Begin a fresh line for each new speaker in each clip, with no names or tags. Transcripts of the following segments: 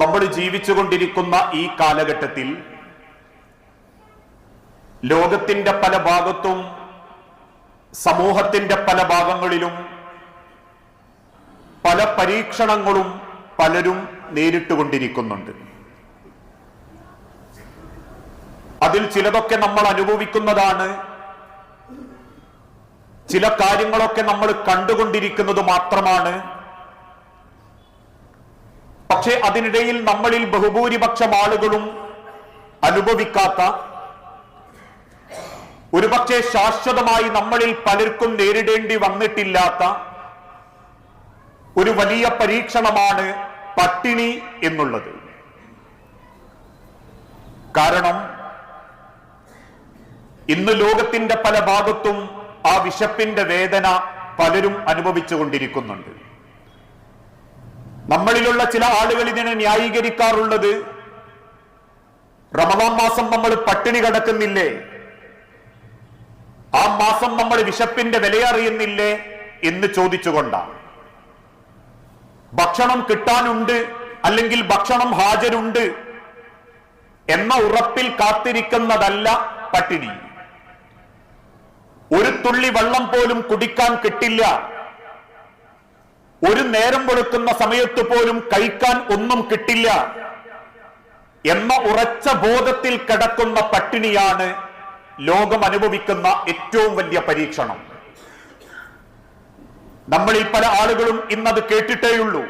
നമ്മൾ ജീവിച്ചുകൊണ്ടിരിക്കുന്ന ഈ കാലഘട്ടത്തിൽ ലോകത്തിന്റെ പല ഭാഗത്തും സമൂഹത്തിന്റെ പല ഭാഗങ്ങളിലും പല പരീക്ഷണങ്ങളും പലരും നേരിട്ടുകൊണ്ടിരിക്കുന്നുണ്ട്. അതിൽ ചിലതൊക്കെ നമ്മൾ അനുഭവിക്കുന്നതാണ്. ചില കാര്യങ്ങളൊക്കെ നമ്മൾ കണ്ടുകൊണ്ടിരിക്കുന്നത് മാത്രമാണ്. പക്ഷേ അതിനിടയിൽ നമ്മളിൽ ബഹുഭൂരിപക്ഷം ആളുകളും അനുഭവിക്കാത്ത ഒരുപക്ഷെ ശാശ്വതമായി നമ്മളിൽ പലർക്കും നേരിടേണ്ടി വന്നിട്ടില്ലാത്ത ഒരു വലിയ പരീക്ഷണമാണ് പട്ടിണി എന്നുള്ളത്. കാരണം ഇന്ന് ലോകത്തിന്റെ പല ഭാഗത്തും ആ വിശപ്പിന്റെ വേദന പലരും അനുഭവിച്ചുകൊണ്ടിരിക്കുന്നുണ്ട്. നമ്മളിലുള്ള ചില ആളുകൾ ഇതിനെ ന്യായീകരിക്കാറുള്ളത് റമദാൻ മാസം നമ്മൾ പട്ടിണി കിടക്കുന്നില്ലേ? ആ മാസം നമ്മൾ വിശപ്പിന്റെ വിലയറിയുന്നില്ലേ എന്ന് ചോദിച്ചുകൊണ്ടാണ്. ഭക്ഷണം കിട്ടാനുണ്ട് അല്ലെങ്കിൽ ഭക്ഷണം ഹാജരുണ്ട് എന്ന ഉറപ്പിൽ കാത്തിരിക്കുന്നതല്ല പട്ടിണി. ഒരു തുള്ളി വെള്ളം പോലും കുടിക്കാൻ കിട്ടില്ല. ഒരു നേരം വെളുക്കുന്ന സമയത്ത് പോലും കഴിക്കാൻ ഒന്നും കിട്ടില്ല എന്ന ഉറച്ച ബോധത്തിൽ കിടക്കുന്ന പട്ടിണിയാണ് ലോകം അനുഭവിക്കുന്ന ഏറ്റവും വലിയ പരീക്ഷണം. നമ്മളിൽ പല ആളുകളും ഇന്നത് കേട്ടിട്ടേയുള്ളൂ.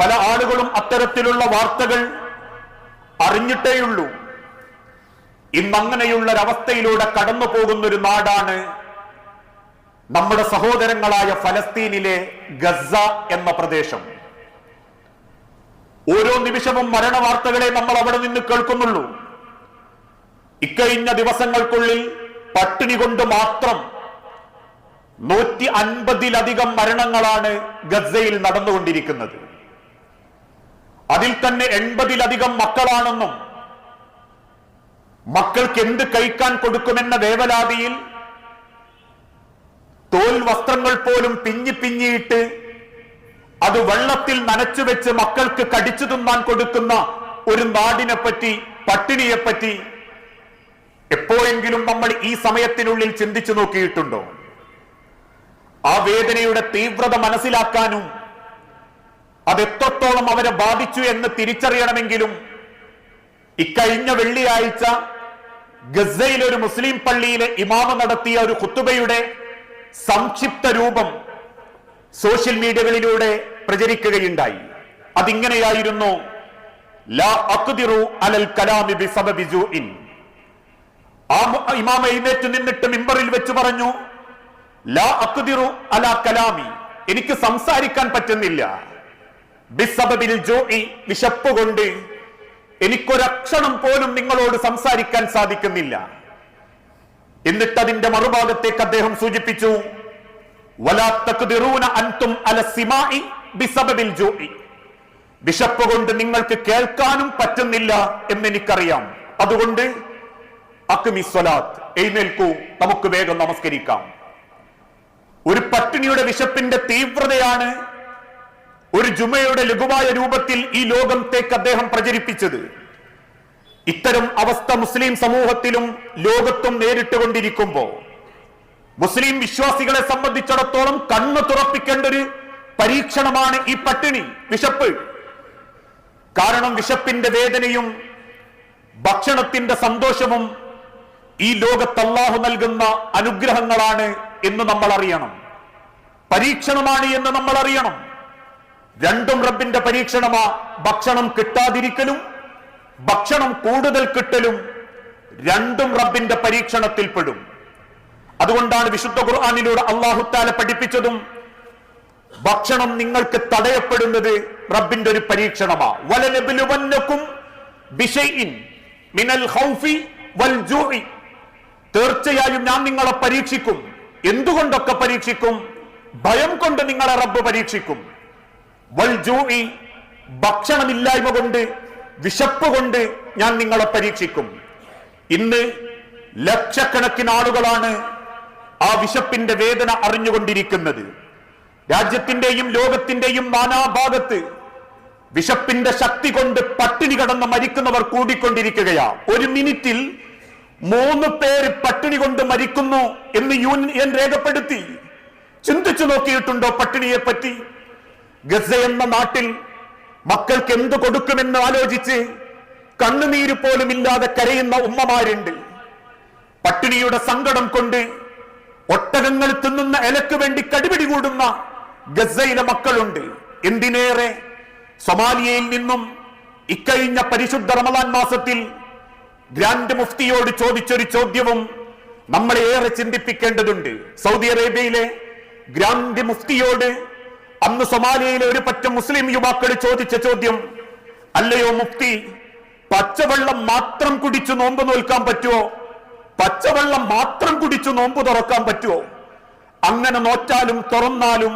പല ആളുകളും അത്തരത്തിലുള്ള വാർത്തകൾ അറിഞ്ഞിട്ടേയുള്ളൂ. ഇന്നങ്ങനെയുള്ളൊരവസ്ഥയിലൂടെ കടന്നു പോകുന്നൊരു നാടാണ് നമ്മുടെ സഹോദരങ്ങളായ ഫലസ്തീനിലെ ഗസ എന്ന പ്രദേശം. ഓരോ നിമിഷവും മരണവാർത്തകളെ നമ്മൾ അവിടെ നിന്ന് കേൾക്കുന്നുള്ളൂ. ഇക്കഴിഞ്ഞ ദിവസങ്ങൾക്കുള്ളിൽ പട്ടിണി കൊണ്ട് മാത്രം നൂറ്റി അൻപതിലധികം മരണങ്ങളാണ് ഗസയിൽ നടന്നുകൊണ്ടിരിക്കുന്നത്. അതിൽ തന്നെ എൺപതിലധികം മക്കളാണെന്നും മക്കൾക്ക് എന്ത് കഴിക്കാൻ കൊടുക്കുമെന്ന വേവലാതിയിൽ തോൽ വസ്ത്രങ്ങൾ പോലും പിഞ്ഞി പിഞ്ഞിയിട്ട് അത് വെള്ളത്തിൽ നനച്ചു വെച്ച് മക്കൾക്ക് കടിച്ചു തിന്നാൻ കൊടുക്കുന്ന ഒരു നാടിനെ പറ്റി പട്ടിണിയെ പറ്റി എപ്പോഴെങ്കിലും നമ്മൾ ഈ സമയത്തിനുള്ളിൽ ചിന്തിച്ചു നോക്കിയിട്ടുണ്ടോ? ആ വേദനയുടെ തീവ്രത മനസ്സിലാക്കാനും അതെത്രത്തോളം അവരെ ബാധിച്ചു എന്ന് തിരിച്ചറിയണമെങ്കിലും ഇക്കഴിഞ്ഞ വെള്ളിയാഴ്ച ഗസയിലെ ഒരു മുസ്ലിം പള്ളിയിലെ ഇമാമ നടത്തിയ ഒരു കുത്തുബയുടെ സംക്ഷിപ്ത രൂപം സോഷ്യൽ മീഡിയകളിലൂടെ പ്രചരിക്കുകയുണ്ടായി. അതിങ്ങനെയായിരുന്നു അലൽ കലാമി ഇമാം എഴുന്നേറ്റ് നിന്നിട്ട് മിമ്പറിൽ വെച്ച് പറഞ്ഞു ലാ അഖ്ദിറു അല കലാമി എനിക്ക് സംസാരിക്കാൻ പറ്റുന്നില്ല. ബിസബബിൽ ജൂഇ വിശപ്പ് കൊണ്ട് എനിക്കൊരക്ഷണം പോലും നിങ്ങളോട് സംസാരിക്കാൻ സാധിക്കുന്നില്ല. എന്നിട്ട് അതിന്റെ മറുഭാഗത്തേക്ക് അദ്ദേഹം സൂചിപ്പിച്ചു അൻതും വിശപ്പ് കൊണ്ട് നിങ്ങൾക്ക് കേൾക്കാനും പറ്റുന്നില്ല എന്ന് എനിക്കറിയാം അതുകൊണ്ട് എഴുന്നേൽക്കൂ നമുക്ക് വേഗം നമസ്കരിക്കാം. ഒരു പട്ടിണിയുടെ വിശപ്പിന്റെ തീവ്രതയാണ് ഒരു ജുമയുടെ ലഘുവായ രൂപത്തിൽ ഈ ലോകത്തേക്ക് അദ്ദേഹം പ്രചരിപ്പിച്ചത്. ഇത്തരം അവസ്ഥ മുസ്ലിം സമൂഹത്തിലും ലോകത്തും നേരിട്ടുകൊണ്ടിരിക്കുമ്പോ മുസ്ലിം വിശ്വാസികളെ സംബന്ധിച്ചിടത്തോളം കണ്ണു തുറപ്പിക്കേണ്ട ഒരു പരീക്ഷണമാണ് ഈ പട്ടിണി വിശപ്പ്. കാരണം വിശപ്പിന്റെ വേദനയും ഭക്ഷണത്തിന്റെ സന്തോഷവും ഈ ലോകത്ത് അല്ലാഹു നൽകുന്ന അനുഗ്രഹങ്ങളാണ് എന്ന് നമ്മൾ അറിയണം പരീക്ഷണമാണ് എന്ന് നമ്മൾ അറിയണം രണ്ടും റബ്ബിന്റെ പരീക്ഷണമാ. ഭക്ഷണം കിട്ടാതിരിക്കലും ഭക്ഷണം കൂടുതൽ കിട്ടലും രണ്ടും റബ്ബിന്റെ പരീക്ഷണത്തിൽപ്പെടും അതുകൊണ്ടാണ് വിശുദ്ധ ഖുർആാനിലൂടെ അള്ളാഹുത്താല പഠിപ്പിച്ചതും ഭക്ഷണം നിങ്ങൾക്ക് തടയപ്പെടുന്നത് റബ്ബിന്റെ ഒരു പരീക്ഷണമാ. മിനൽ വൽ തീർച്ചയായും ഞാൻ നിങ്ങളെ പരീക്ഷിക്കും. എന്തുകൊണ്ടൊക്കെ പരീക്ഷിക്കും? ഭയം കൊണ്ട് നിങ്ങളെ റബ്ബ് പരീക്ഷിക്കും. വൽ ഭക്ഷണമില്ലായ്മ കൊണ്ട് വിശപ്പ് കൊണ്ട് ഞാൻ നിങ്ങളെ പരീക്ഷിക്കും. ഇന്ന് ലക്ഷക്കണക്കിന് ആളുകളാണ് ആ വിശപ്പിന്റെ വേദന അറിഞ്ഞുകൊണ്ടിരിക്കുന്നത്. രാജ്യത്തിന്റെയും ലോകത്തിന്റെയും നാനാഭാഗത്ത് വിശപ്പിന്റെ ശക്തി കൊണ്ട് പട്ടിണി കടന്ന് മരിക്കുന്നവർ കൂടിക്കൊണ്ടിരിക്കുകയാണ് ഒരു മിനിറ്റിൽ മൂന്ന് പേര് പട്ടിണി കൊണ്ട് മരിക്കുന്നു എന്ന് യൂണിയൻ രേഖപ്പെടുത്തി. ചിന്തിച്ചു നോക്കിയിട്ടുണ്ടോ പട്ടിണിയെ പറ്റി ഗസ എന്ന നാട്ടിൽ മക്കൾക്ക് എന്ത് കൊടുക്കുമെന്ന് ആലോചിച്ച് കണ്ണുനീര് പോലും ഇല്ലാതെ കരയുന്ന ഉമ്മമാരുണ്ട്. പട്ടിണിയുടെ സങ്കടം കൊണ്ട് ഒട്ടകങ്ങൾ തിന്നുന്ന ഇലക്ക് വേണ്ടി കടിപിടി കൂടുന്ന ഗസയിലെ മക്കളുണ്ട്. എന്തിനേറെ? സൊമാലിയയിൽ നിന്നും ഇക്കഴിഞ്ഞ പരിശുദ്ധ റമദാൻ മാസത്തിൽ ഗ്രാൻഡ് മുഫ്തിയോട് ചോദിച്ചൊരു ചോദ്യവും നമ്മളെ ഏറെ ചിന്തിപ്പിക്കേണ്ടതുണ്ട്. സൗദി അറേബ്യയിലെ ഗ്രാൻഡ് മുഫ്തിയോട് അന്ന് സൊമാലിയയിലെ ഒരു പറ്റം മുസ്ലിം യുവാക്കൾ ചോദിച്ച ചോദ്യം അല്ലയോ മുക്തി പച്ചവെള്ളം മാത്രം കുടിച്ചു നോമ്പ് നോൽക്കാൻ പറ്റുമോ പച്ചവെള്ളം മാത്രം കുടിച്ചു നോമ്പ് തുറക്കാൻ പറ്റുമോ അങ്ങനെ നോറ്റാലും തുറന്നാലും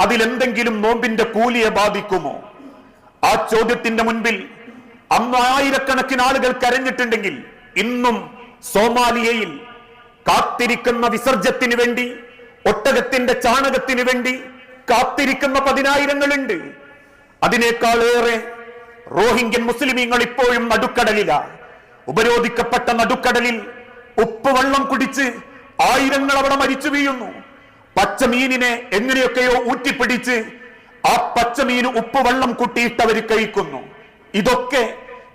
അതിലെന്തെങ്കിലും നോമ്പിന്റെ കൂലിയെ ബാധിക്കുമോ? ആ ചോദ്യത്തിന്റെ മുൻപിൽ അന്ന് ആയിരക്കണക്കിന് ആളുകൾ കരഞ്ഞിട്ടുണ്ടെങ്കിൽ ഇന്നും സോമാലിയയിൽ കാത്തിരിക്കുന്ന വിസർജ്യത്തിന് വേണ്ടി ഒട്ടകത്തിന്റെ ചാണകത്തിന് വേണ്ടി കാത്തിരിക്കുന്ന പതിനായിരങ്ങളുണ്ട്. അതിനേക്കാളേറെ റോഹിംഗ്യൻ മുസ്ലിമീങ്ങൾ ഇപ്പോഴും നടുക്കടലില. ഉപരോധിക്കപ്പെട്ട നടുക്കടലിൽ ഉപ്പ് വെള്ളം കുടിച്ച് ആയിരങ്ങൾ അവിടെ മരിച്ചു വീഴുന്നു. പച്ചമീനിനെ എങ്ങനെയൊക്കെയോ ഊറ്റിപ്പിടിച്ച് ആ പച്ചമീന് ഉപ്പ് വെള്ളം അവർ കഴിക്കുന്നു. ഇതൊക്കെ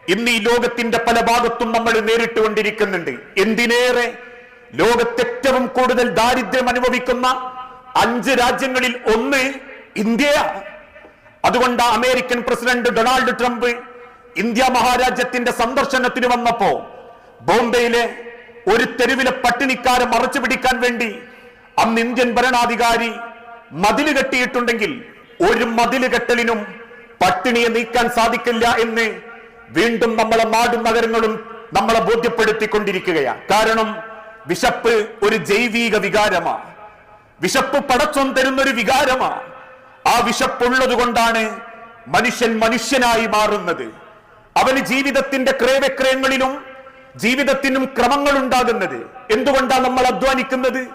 ഇന്ന് ഈ ലോകത്തിന്റെ പല ഭാഗത്തും നമ്മൾ നേരിട്ടുകൊണ്ടിരിക്കുന്നുണ്ട് എന്തിനേറെ ലോകത്തേറ്റവും കൂടുതൽ ദാരിദ്ര്യം അനുഭവിക്കുന്ന അഞ്ച് രാജ്യങ്ങളിൽ ഒന്ന് ഇന്ത്യയാണ് അതുകൊണ്ട് American president Donald Trump India മഹാരാജ്യത്തിന്റെ സന്ദർശനത്തിന് വന്നപ്പോ ബോംബെയിലെ ഒരു തെരുവിലെ പട്ടിണിക്കാരെ മറച്ചു പിടിക്കാൻ വേണ്ടി അന്ന് ഇന്ത്യൻ ഭരണാധികാരി മതിൽ കെട്ടിയിട്ടുണ്ടെങ്കിൽ ഒരു മതിൽ കെട്ടലിനും പട്ടിണിയെ നീക്കാൻ സാധിക്കില്ല എന്ന് വീണ്ടും നമ്മളെ നാടും നഗരങ്ങളും നമ്മളെ ബോധ്യപ്പെടുത്തിക്കൊണ്ടിരിക്കുകയാണ്. കാരണം വിശപ്പ് ഒരു ജൈവിക വികാരമാണ്. വിശപ്പ് പടച്ചം തരുന്നൊരു വികാരമാണ് ആ വിശപ്പുള്ളത് കൊണ്ടാണ് മനുഷ്യൻ മനുഷ്യനായി മാറുന്നത്. അവന് ജീവിതത്തിന്റെ ക്രയവിക്രയങ്ങളിലും ജീവിതത്തിനും ക്രമങ്ങൾ ഉണ്ടാകുന്നത് എന്തുകൊണ്ടാണ് നമ്മൾ അധ്വാനിക്കുന്നത്?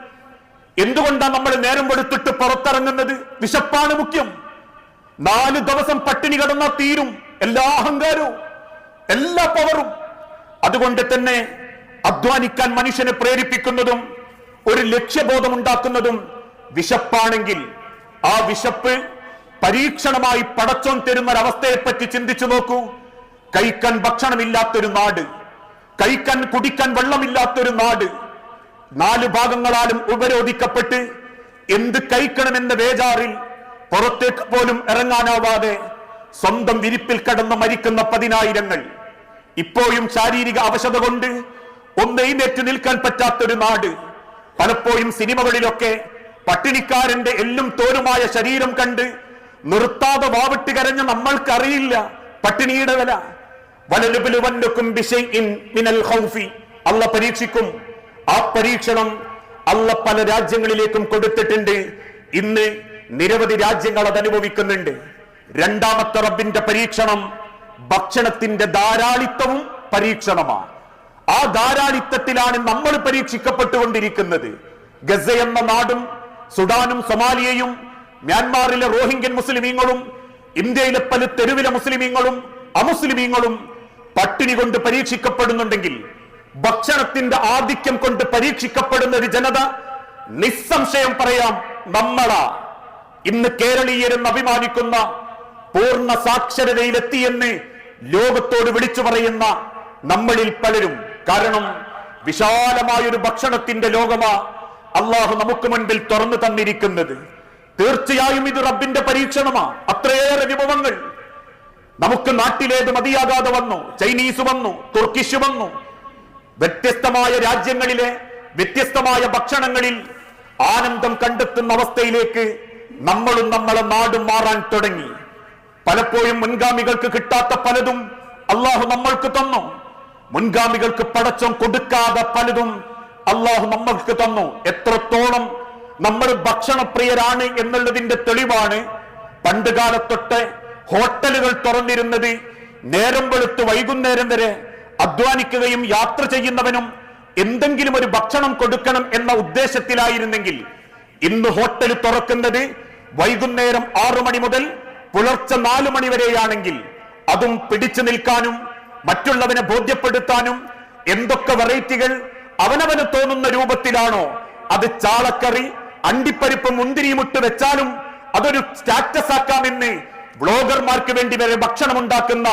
എന്തുകൊണ്ടാണ് നമ്മൾ നേരം കൊടുത്തിട്ട് പുറത്തിറങ്ങുന്നത്? വിശപ്പാണ് മുഖ്യം. നാല് ദിവസം പട്ടിണി കിടന്നാൽ തീരും. എല്ലാ അഹങ്കാരവും എല്ലാ പവറും. അതുകൊണ്ട് തന്നെ അധ്വാനിക്കാൻ മനുഷ്യനെ പ്രേരിപ്പിക്കുന്നതും ഒരു ലക്ഷ്യബോധം ഉണ്ടാക്കുന്നതും വിശപ്പാണെങ്കിൽ ആ വിശപ്പ് പരീക്ഷണമായി പടച്ചോൻ തരുന്ന ഒരവസ്ഥയെപ്പറ്റി ചിന്തിച്ചു നോക്കൂ. കഴിക്കാൻ ഭക്ഷണമില്ലാത്തൊരു നാട് കഴിക്കാൻ കുടിക്കാൻ വെള്ളമില്ലാത്തൊരു നാട് നാല് ഭാഗങ്ങളാലും ഉപരോധിക്കപ്പെട്ട് എന്ത് കഴിക്കണമെന്ന വേജാറിൽ പുറത്തേക്ക് പോലും ഇറങ്ങാനാവാതെ സ്വന്തം വിരിപ്പിൽ കടന്ന് മരിക്കുന്ന പതിനായിരങ്ങൾ. ഇപ്പോഴും ശാരീരിക അവശത കൊണ്ട് ഒന്ന് എഴുന്നേറ്റ് നിൽക്കാൻ പറ്റാത്തൊരു നാട്. പലപ്പോഴും സിനിമകളിലൊക്കെ പട്ടിണിക്കാരന്റെ എല്ലും തോരുമായ ശരീരം കണ്ട് നിർത്താതെ വാവിട്ട് കരഞ്ഞ നമ്മൾക്കറിയില്ല പട്ടിണിയുടെ വില. വലലുബലുവന്നുക്കും ബിശൈഇൻ മിനൽ അല്ല പരീക്ഷിക്കും. ആ പരീക്ഷണം അല്ല പല രാജ്യങ്ങളിലേക്കും കൊടുത്തിട്ടുണ്ട്. ഇന്ന് നിരവധി രാജ്യങ്ങൾ അത് അനുഭവിക്കുന്നുണ്ട്. രണ്ടാമത്തെ റബ്ബിന്റെ പരീക്ഷണം ഭക്ഷണത്തിന്റെ ധാരാളിത്തവും പരീക്ഷണമാണ്. ആ ധാരാളിത്തത്തിലാണ് നമ്മൾ പരീക്ഷിക്കപ്പെട്ടുകൊണ്ടിരിക്കുന്നത്. ഗസ എന്ന നാടും സുഡാനും സൊമാലിയയും മ്യാൻമാറിലെ റോഹിംഗ്യൻ മുസ്ലിമീങ്ങളും ഇന്ത്യയിലെ പല തെരുവിലെ മുസ്ലിമീങ്ങളും അമുസ്ലിമീങ്ങളും പട്ടിണി കൊണ്ട് പരീക്ഷിക്കപ്പെടുന്നുണ്ടെങ്കിൽ ഭക്ഷണത്തിന്റെ ആധിക്യം കൊണ്ട് പരീക്ഷിക്കപ്പെടുന്ന ഒരു ജനത നിസ്സംശയം പറയാം നമ്മളാ. ഇന്ന് കേരളീയരെന്ന് അഭിമാനിക്കുന്ന പൂർണ സാക്ഷരതയിലെത്തിയെന്ന് ലോകത്തോട് വിളിച്ചു പറയുന്ന നമ്മളിൽ പലരും. കാരണം വിശാലമായൊരു ഭക്ഷണത്തിന്റെ ലോകമാ. അള്ളാഹു നമുക്ക് മുൻപിൽ തുറന്നു തന്നിരിക്കുന്നത്. തീർച്ചയായും ഇത് റബ്ബിന്റെ പരീക്ഷണമാ. അത്രയേറെ വിഭവങ്ങൾ. നമുക്ക് നാട്ടിലേത് മതിയാകാതെ വന്നു. ചൈനീസ് വന്നു തുർക്കിഷ് വന്നു. വ്യത്യസ്തമായ രാജ്യങ്ങളിലെ വ്യത്യസ്തമായ ഭക്ഷണങ്ങളിൽ ആനന്ദം കണ്ടെത്തുന്ന അവസ്ഥയിലേക്ക് നമ്മളും നമ്മളെ നാടും മാറാൻ തുടങ്ങി. പലപ്പോഴും മുൻഗാമികൾക്ക് കിട്ടാത്ത പലതും അള്ളാഹു നമ്മൾക്ക് തന്നു. മുൻഗാമികൾക്ക് പടച്ചം കൊടുക്കാതെ പലതും അള്ളാഹു നമ്മൾക്ക് തന്നു. എത്രത്തോളം നമ്മൾ ഭക്ഷണപ്രിയരാണ് എന്നുള്ളതിന്റെ തെളിവാണ് പണ്ട് കാലത്തൊട്ട് ഹോട്ടലുകൾ തുറന്നിരുന്നത്. നേരം വെളുത്ത് വൈകുന്നേരം വരെ അധ്വാനിക്കുകയും യാത്ര ചെയ്യുന്നവനും എന്തെങ്കിലും ഒരു ഭക്ഷണം കൊടുക്കണം എന്ന ഉദ്ദേശത്തിലായിരുന്നെങ്കിൽ ഇന്ന് ഹോട്ടൽ തുറക്കുന്നത് വൈകുന്നേരം ആറു മണി മുതൽ പുലർച്ചെ നാലു മണി വരെയാണെങ്കിൽ അതും പിടിച്ചു നിൽക്കാനും മറ്റുള്ളവനെ ബോധ്യപ്പെടുത്താനും എന്തൊക്കെ വെറൈറ്റികൾ അവനവന് തോന്നുന്ന രൂപത്തിലാണോ? അത് ചാളക്കറി അണ്ടിപ്പരിപ്പ് മുന്തിരിയും ഇട്ട് വെച്ചാലും അതൊരു സ്റ്റാറ്റസ് ആക്കാമെന്ന് ബ്ലോഗർമാർക്ക് വേണ്ടി വരെ ഭക്ഷണം ഉണ്ടാക്കുന്ന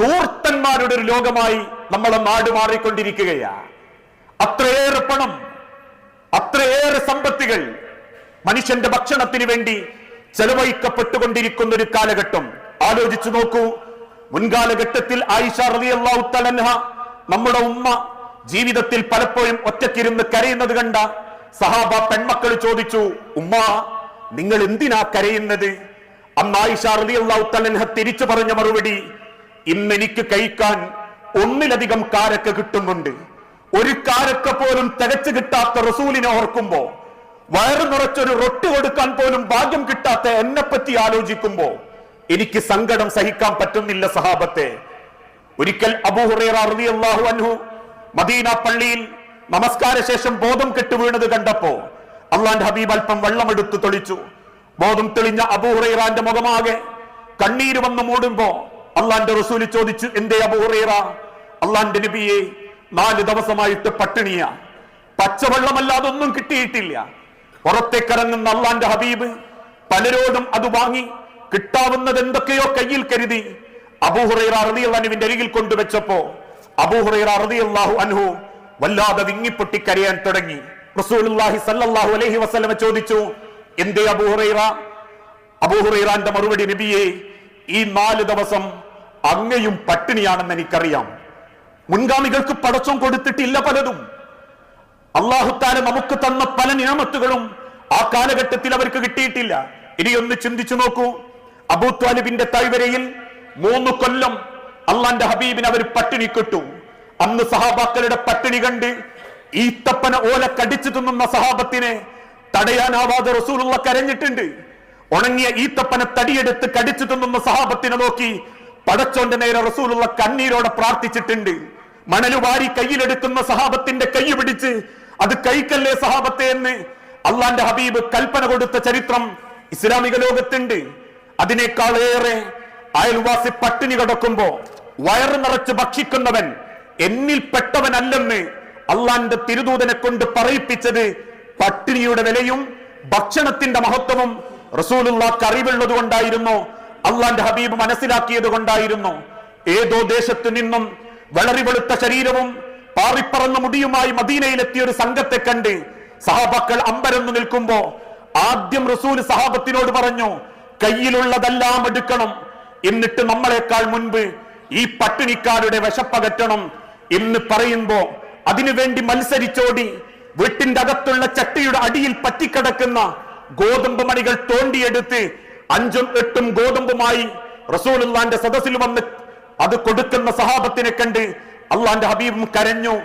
ദൂർത്തന്മാരുടെ ഒരു ലോകമായി നമ്മളെ നാട് മാറിക്കൊണ്ടിരിക്കുകയാണ് അത്രയേറെ പണം അത്രയേറെ സമ്പത്തുകൾ മനുഷ്യന്റെ ഭക്ഷണത്തിന് വേണ്ടി ചെലവഴിക്കപ്പെട്ടുകൊണ്ടിരിക്കുന്ന ഒരു കാലഘട്ടം. ആലോചിച്ചു നോക്കൂ മുൻകാലഘട്ടത്തിൽ ആയിഷ റളിയല്ലാഹു തലൻഹ നമ്മുടെ ഉമ്മ ജീവിതത്തിൽ പലപ്പോഴും ഒറ്റക്കിരുന്ന് കരയുന്നത് കണ്ട സഹാബ പെൺമക്കൾ ചോദിച്ചു ഉമ്മ നിങ്ങൾ എന്തിനാ കരയുന്നത്? അന്ന് ആയിഷ റളിയല്ലാഹു തലൻഹ തിരിച്ചു പറഞ്ഞ മറുപടി ഇന്ന് എനിക്ക് കഴിക്കാൻ ഒന്നിലധികം കാരക്ക കിട്ടുന്നുണ്ട്. ഒരു കാരക്ക പോലും തികച്ചു കിട്ടാത്ത റസൂലിനെ ഓർക്കുമ്പോ വയറു നിറച്ചൊരു റൊട്ടി കൊടുക്കാൻ പോലും ഭാഗ്യം കിട്ടാത്ത എന്നെ പറ്റി ആലോചിക്കുമ്പോ എനിക്ക് സങ്കടം സഹിക്കാൻ പറ്റുന്നില്ല സഹാബത്തെ. ഒരിക്കൽ അബൂഹുറേറിയാഹു അൻഹു മദീന പള്ളിയിൽ നമസ്കാര ശേഷം ബോധം കെട്ടു വീണത് കണ്ടപ്പോ അള്ളാന്റെ ഹബീബ് അല്പം വെള്ളമെടുത്ത് തെളിച്ചു. ബോധം തെളിഞ്ഞ അബൂഹുറൈറാന്റെ മുഖമാകെ കണ്ണീര് വന്ന് മൂടുമ്പോ അള്ളാന്റെ റസൂൽ ചോദിച്ചു എന്തേ അബൂഹുറൈറ അള്ളാന്റെ നബിയെ നാല് ദിവസമായിട്ട് പട്ടിണിയ. പച്ചവെള്ളമല്ലാതെ ഒന്നും കിട്ടിയിട്ടില്ല. പുറത്തേക്കിറങ്ങുന്ന അള്ളാന്റെ ഹബീബ് പലരോടും അത് വാങ്ങി കിട്ടാവുന്നത് എന്തൊക്കെയോ കയ്യിൽ കരുതി. അബൂഹുറൈറ റളിയല്ലാഹുവിന്റെ അരികിൽ കൊണ്ടുവച്ചപ്പോ അബൂഹുറൈറ റളിയല്ലാഹു അൻഹു വല്ലാതെ വിങ്ങിപ്പൊട്ടി കരയാൻ തുടങ്ങി. റസൂലുള്ളാഹി അലൈഹി വസല്ലമ ചോദിച്ചു എന്തേ അബൂഹുറൈറ അബൂഹുറൈറാന്റെ മറുപടി നബിയെ ഈ നാല് ദിവസം അങ്ങയും പട്ടിണിയാണെന്ന് എനിക്കറിയാം. മുൻഗാമികൾക്ക് പടച്ചം കൊടുത്തിട്ടില്ല പലതും. അള്ളാഹുത്താല നമുക്ക് തന്ന പല നിയമത്തുകളും ആ കാലഘട്ടത്തിൽ അവർക്ക് കിട്ടിയിട്ടില്ല. ഇനി ഒന്ന് ചിന്തിച്ചു നോക്കൂ. അബൂത്വാലിബിന്റെ തൈവരയിൽ മൂന്ന് കൊല്ലം അള്ളാന്റെ ഹബീബിന് അവർ പട്ടിണി കിട്ടു. അന്ന് സഹാബാക്കളുടെ പട്ടിണി കണ്ട് ഈത്തപ്പന ഓല കടിച്ചു തിന്നുന്ന സഹാബത്തിനെ തടയാനാവാതെ റസൂലുള്ള കരഞ്ഞിട്ടുണ്ട്. ഉണങ്ങിയ ഈത്തപ്പന തടിയെടുത്ത് കടിച്ചു തിന്നുന്ന സഹാബത്തിനെ നോക്കി പടച്ചോന്റെ നേരെ റസൂലുള്ള കണ്ണീരോടെ പ്രാർത്ഥിച്ചിട്ടുണ്ട്. മണലുവാരി കയ്യിലെടുക്കുന്ന സഹാബത്തിന്റെ കൈ പിടിച്ച് അത് കൈക്കല്ലേ സഹാബത്തെ എന്ന് അള്ളാന്റെ ഹബീബ് കൽപ്പന കൊടുത്ത ചരിത്രം ഇസ്ലാമിക ലോകത്തുണ്ട്. അതിനേക്കാളേറെ അയൽവാസി പട്ടിണി കിടക്കുമ്പോ വയറ് നിറച്ച് ഭക്ഷിക്കുന്നവൻ എന്നിൽ പെട്ടവനല്ലെന്ന് അള്ളാന്റെ തിരുദൂതനെ കൊണ്ട് പറയിപ്പിച്ചത് പട്ടിണിയുടെ വിലയും ഭക്ഷണത്തിന്റെ മഹത്വവും റസൂലുള്ളാക്ക് അറിവുള്ളത് കൊണ്ടായിരുന്നു അള്ളാന്റെ ഹബീബ് മനസ്സിലാക്കിയത് കൊണ്ടായിരുന്നു. ഏതോ ദേശത്തു നിന്നും വളരെ വെളുത്ത ശരീരവും പാറിപ്പറന്ന മുടിയുമായി മദീനയിലെത്തിയ ഒരു സംഘത്തെ കണ്ട് സഹാബാക്കൾ അമ്പരന്നു നിൽക്കുമ്പോ ആദ്യം റസൂൽ സഹാബത്തിനോട് പറഞ്ഞു കയ്യിലുള്ളതെല്ലാം എടുക്കണം എന്നിട്ട് നമ്മളെക്കാൾ മുൻപ് ഈ പട്ടിണിക്കാരുടെ വിശപ്പകറ്റണം എന്ന് പറയുമ്പോ അതിനുവേണ്ടി മത്സരിച്ചോടി വീട്ടിന്റെ അകത്തുള്ള ചട്ടിയുടെ അടിയിൽ പറ്റിക്കിടക്കുന്ന ഗോതമ്പ് മണികൾ തോണ്ടിയെടുത്ത് അഞ്ചും എട്ടും ഗോതമ്പുമായി റസൂലുള്ളാന്റെ സദസ്സിൽ വന്ന് അത് കൊടുക്കുന്ന സഹാബത്തിനെ കണ്ട് അള്ളാന്റെ ഹബീബും കരഞ്ഞു.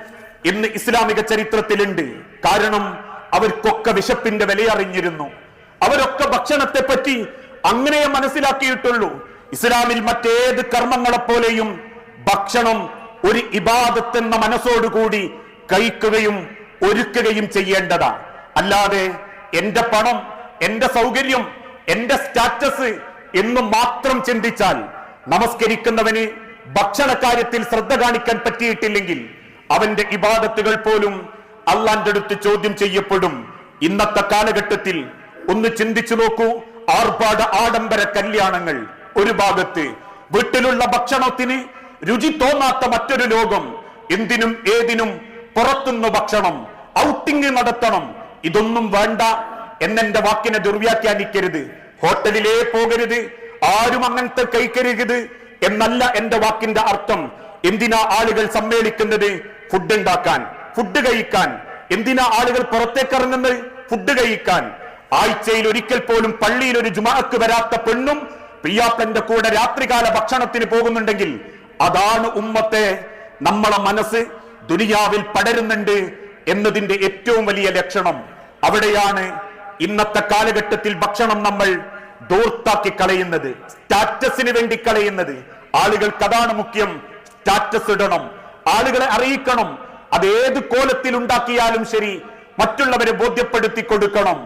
ഇന്ന് ഇസ്ലാമിക ചരിത്രത്തിലുണ്ട്. കാരണം അവർക്കൊക്കെ വിശപ്പിന്റെ വിലയറിഞ്ഞിരുന്നു. അവരൊക്കെ ഭക്ഷണത്തെ പറ്റി അങ്ങനെ മനസ്സിലാക്കിയിട്ടുള്ളൂ. ഇസ്ലാമിൽ മറ്റേത് കർമ്മങ്ങളെപ്പോലെയും ഭക്ഷണം ഒരു ഇബാദത്തെന്ന മനസ്സോടുകൂടി കഴിക്കുകയും ഒരുക്കുകയും ചെയ്യേണ്ടതാണ് അല്ലാതെ എന്റെ പണം എന്റെ സൗകര്യം എന്റെ സ്റ്റാറ്റസ് എന്ന് മാത്രം ചിന്തിച്ചാൽ നമസ്കരിക്കുന്നവന് ഭക്ഷണ കാര്യത്തിൽ ശ്രദ്ധ കാണിക്കാൻ പറ്റിയിട്ടില്ലെങ്കിൽ അവന്റെ ഇബാദത്തുകൾ പോലും അള്ളാന്റെ അടുത്ത് ചോദ്യം ചെയ്യപ്പെടും. ഇന്നത്തെ കാലഘട്ടത്തിൽ ഒന്ന് ചിന്തിച്ചു നോക്കൂ. ആർഭാട ആഡംബര കല്യാണങ്ങൾ ഒരു ഭാഗത്ത് വീട്ടിലുള്ള ഭക്ഷണത്തിന് രുചി തോന്നാത്ത മറ്റൊരു ലോകം എന്തിനും ഏതിനും പുറത്തുനിന്ന് ഭക്ഷണം ഔട്ടിങ് നടത്തണം. ഇതൊന്നും വേണ്ട. എന്നെന്റെ വാക്കിനെ ദുർവ്യാഖ്യാനിക്കരുത്. ഹോട്ടലിലേ പോകരുത്. ആരും അങ്ങനത്തെ കഴിക്കരുത് എന്നല്ല എന്റെ വാക്കിന്റെ അർത്ഥം. എന്തിനാ ആളുകൾ സമ്മേളിക്കുന്നത്? ഫുഡ് ഉണ്ടാക്കാൻ ഫുഡ് കഴിക്കാൻ. എന്തിനാ ആളുകൾ പുറത്തേക്ക് ഇറങ്ങുന്നത് ഫുഡ് കഴിക്കാൻ. ആഴ്ചയിൽ ഒരിക്കൽ പോലും പള്ളിയിൽ ഒരു ജുമാക്ക് വരാത്ത പെണ്ണും പ്രിയാപ്പന്റെ കൂടെ രാത്രികാല ഭക്ഷണത്തിന് പോകുന്നുണ്ടെങ്കിൽ അതാണ് ഉമ്മത്തെ നമ്മളെ മനസ്സ് ദുനിയാവിൽ പടരുന്നുണ്ട് എന്നതിന്റെ ഏറ്റവും വലിയ ലക്ഷണം. അവിടെയാണ് ഇന്നത്തെ കാലഘട്ടത്തിൽ ഭക്ഷണം നമ്മൾ ദൂർത്താക്കി കളയുന്നത് സ്റ്റാറ്റസിന് വേണ്ടി കളയുന്നത്. ആളുകൾക്ക് അതാണ് മുഖ്യം സ്റ്റാറ്റസ് ഇടണം. ആളുകളെ അറിയിക്കണം അത് ഏത് കോലത്തിൽ ഉണ്ടാക്കിയാലും ശരി മറ്റുള്ളവരെ ബോധ്യപ്പെടുത്തി കൊടുക്കണം.